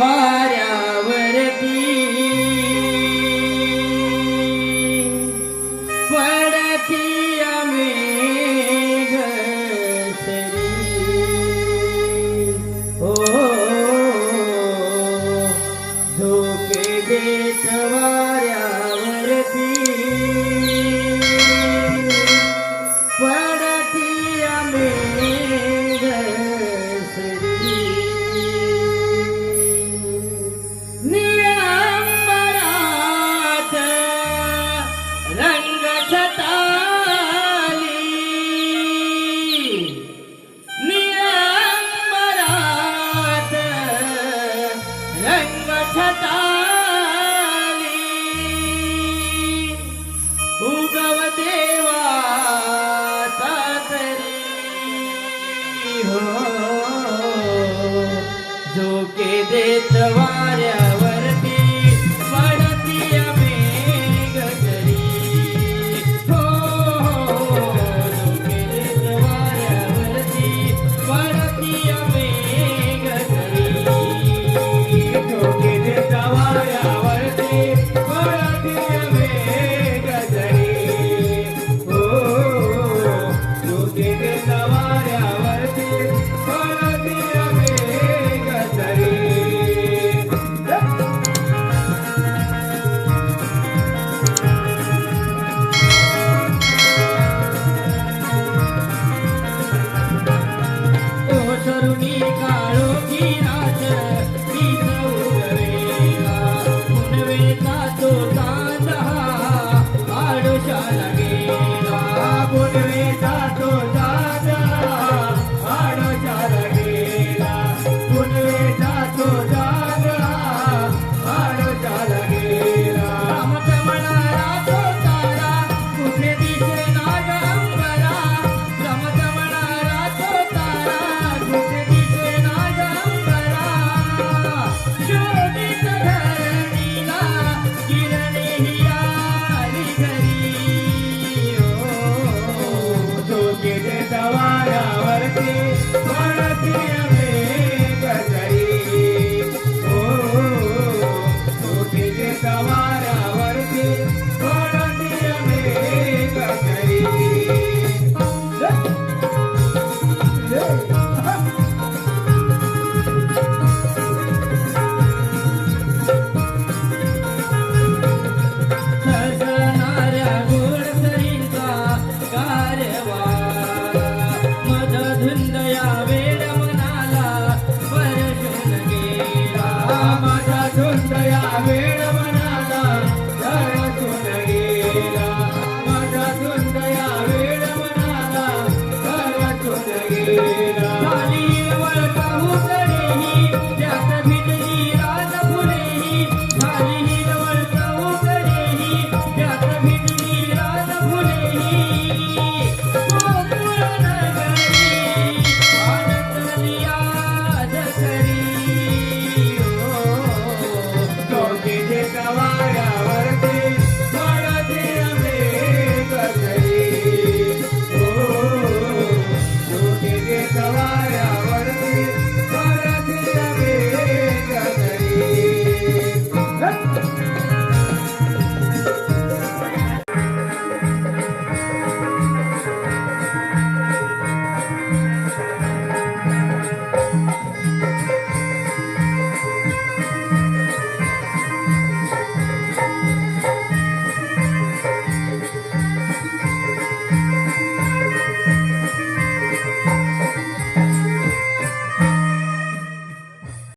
वाऱ्यावरती पडती अमेघ ओ झोपे देत वाऱ्या उगव देवा तरी हो जो के देत वाऱ्या Thank you. वाऱ्यावरती सवाया